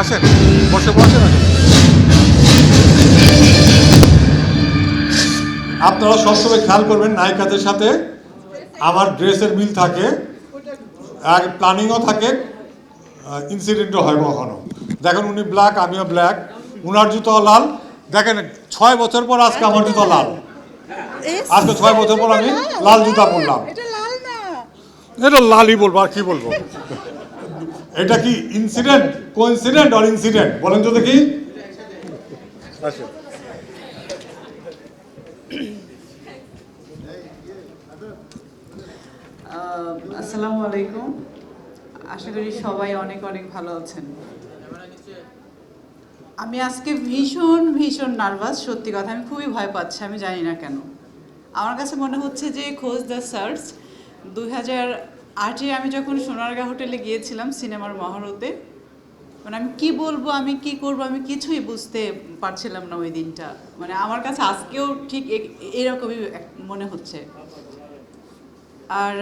আসেন বসে বসেন আপনারা সবসময় খেয়াল করবেন নায়িকাদের সাথে আমার ড্রেসের মিল থাকে আর প্ল্যানিংও থাকে ইনসিডেন্টও হয় কখনো। দেখেন উনি ব্ল্যাক আমিও ব্ল্যাক উনার জুতো লাল। দেখেন ছয় বছর পর আজকে আমার জুতো লাল। আজকে ছয় বছর পর আমি লাল। জুতা পরলাম। এটা লালই বলব আর কি বলব? এটা কি ইনসিডেন্ট কোইন্সিডেন্ট আর ইনসিডেন্ট বলেন তো দেখি। আসসালামু আলাইকুম। আশা করি সবাই অনেক অনেক ভালো আছেন। আমি আজকে ভীষণ ভীষণ নার্ভাস, সত্যি কথা। আমি খুবই ভয় পাচ্ছি, আমি জানি না কেন। আমার কাছে মনে হচ্ছে যে খোঁজ দ্য সার্চ দুই হাজার আটে আমি যখন সোনারগাঁ হোটেলে গিয়েছিলাম সিনেমার মহরতে মানে আমি কি বলব, আমি কি করব, আমি কিছুই বুঝতে পারছিলাম না ওই দিনটা। মানে আমার কাছে আজকেও ঠিক এরকমই মনে হচ্ছে। আর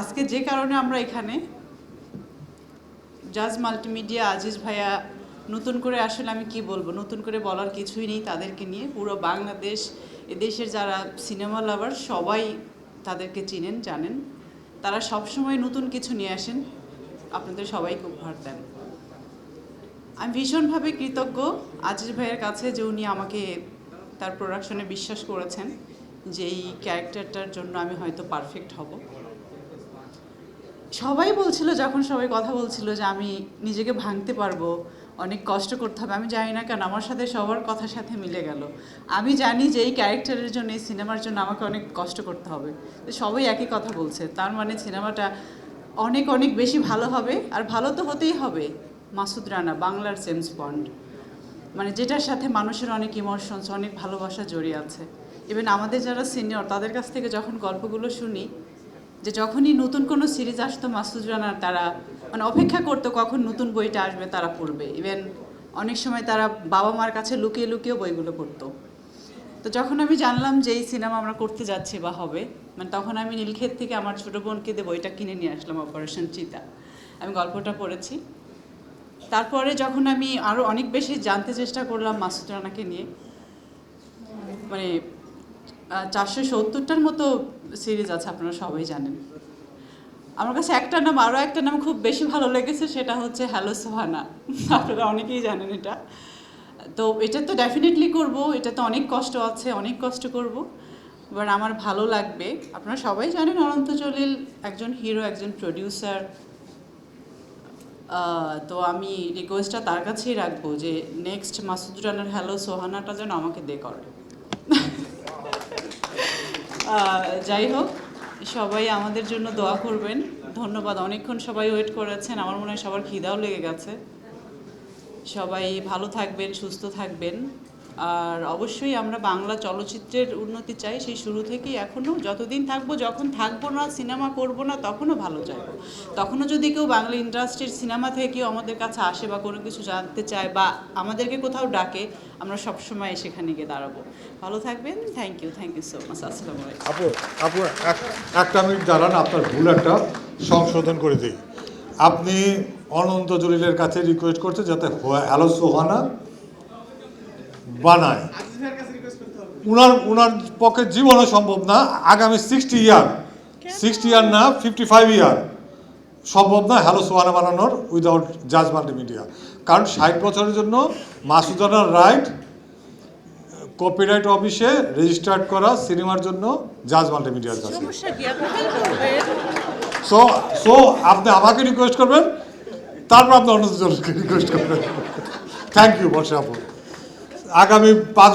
আজকে যে কারণে আমরা এখানে, জাজ মাল্টিমিডিয়া আজিজ ভাইয়া নতুন করে আসলে আমি কি বলব, নতুন করে বলার কিছুই নেই তাদেরকে নিয়ে। পুরো বাংলাদেশ, এদেশের যারা সিনেমা লাভার সবাই তাদেরকে চিনেন, জানেন। তারা সবসময় নতুন কিছু নিয়ে আসেন। আপনাদের সবাইকে উপহার দেন। আমি ভীষণভাবে কৃতজ্ঞ আজিজ ভাইয়ের কাছে যে উনি আমাকে তার প্রোডাকশনে বিশ্বাস করেছেন যে এই ক্যারেক্টারটার জন্য আমি হয়তো পারফেক্ট হব। সবাই বলছিল, যখন সবাই কথা বলছিল যে আমি নিজেকে ভাঙতে পারব, অনেক কষ্ট করতে হবে, আমি জানি না কেন, আমার সাথে সবার কথার সাথে মিলে গেল। আমি জানি যে এই ক্যারেক্টারের জন্য, এই সিনেমার জন্য আমাকে অনেক কষ্ট করতে হবে। সবাই একই কথা বলছে, তার মানে সিনেমাটা অনেক অনেক বেশি ভালো হবে, আর ভালো তো হতেই হবে। মাসুদ রানা, বাংলার সেমস বন্ড মানে যেটার সাথে মানুষের অনেক ইমোশনস অনেক ভালোবাসা জড়িয়ে আছে। ইভেন আমাদের যারা সিনিয়র তাদের কাছ থেকে যখন গল্পগুলো শুনি যে যখনই নতুন কোনো সিরিজ আসতো মাসুদ রানার, তারা মানে অপেক্ষা করতো কখন নতুন বইটা আসবে তারা পড়বে। ইভেন অনেক সময় তারা বাবা মার কাছে লুকিয়ে লুকিয়েও বইগুলো পড়তো। তো যখন আমি জানলাম যে এই সিনেমা আমরা করতে যাচ্ছি বা হবে মানে তখন আমি নীলক্ষেত থেকে আমার ছোটো বোনকে দিয়ে বইটা কিনে নিয়ে আসলাম অপারেশন চিতা আমি গল্পটা পড়েছি। তারপরে যখন আমি আরও অনেক বেশি জানতে চেষ্টা করলাম মাসুদ রানাকে নিয়ে মানে চারশো সত্তরটার মতো সিরিজ আছে, আপনারা সবাই জানেন। আমার কাছে একটা নাম আরও একটা নাম খুব বেশি ভালো লেগেছে, সেটা হচ্ছে হ্যালো সোহানা আপনারা অনেকেই জানেন এটা। তো এটা তো ডেফিনেটলি করব, এটা তো অনেক কষ্ট আছে, অনেক কষ্ট করব বাট আমার ভালো লাগবে। আপনারা সবাই জানেন অনন্ত জলিল একজন হিরো একজন প্রডিউসার তো আমি রিকোয়েস্টটা তার কাছেই রাখব যে নেক্সট মাসুদ রানার হ্যালো সোহানাটা যেন আমাকে দে করে। যাই হোক, সবাই আমাদের জন্য দোয়া করবেন। ধন্যবাদ, অনেকক্ষণ সবাই ওয়েট করেছেন, আমার মনে হয় সবার খিদাও লেগে গেছে। সবাই ভালো থাকবেন, সুস্থ থাকবেন। আর অবশ্যই আমরা বাংলা চলচ্চিত্রের উন্নতি চাই, সেই শুরু থেকেই এখনও যতদিন থাকব, যখন থাকব না, সিনেমা করব না, তখনও ভালো চাইব। তখনও যদি কেউ বাংলা ইন্ডাস্ট্রির সিনেমা থেকে কেউ আমাদের কাছে আসে বা কোনো কিছু জানতে চায় বা আমাদেরকে কোথাও ডাকে, আমরা সবসময় সেখানে গিয়ে দাঁড়াবো। ভালো থাকবেন। Thank you thank you so much আসসালামু আলাইকুম। আপু আপু, এক- একটা মিনিট দাঁড়ান, আপনার ভুল একটা সংশোধন করে দিই। আপনি অনন্ত জলিলের কাছে রিকোয়েস্ট করছে যাতে হ্যালো সোহানা বানায়। উনার উনার পক্ষে জীবনও সম্ভব না। আগামী সিক্সটি ইয়ার সিক্সটি ইয়ার না ফিফটি ফাইভ ইয়ার সম্ভব না হ্যালো সোহানা বানানোর উইদাউট জাজ মাল্টিমিডিয়া কারণ ষাট বছরের জন্য মাসুদানার রাইট কপিরাইট অফিসে রেজিস্টার্ড করা সিনেমার জন্য জাজ মাল্টিমিডিয়ার কাছে। সো সো আপনি আমাকে রিকোয়েস্ট করবেন তারপর আপনি অন্য জনকে রিকোয়েস্ট করবেন। থ্যাংক ইউ বর্ষা আপু। আগামী পাঁচ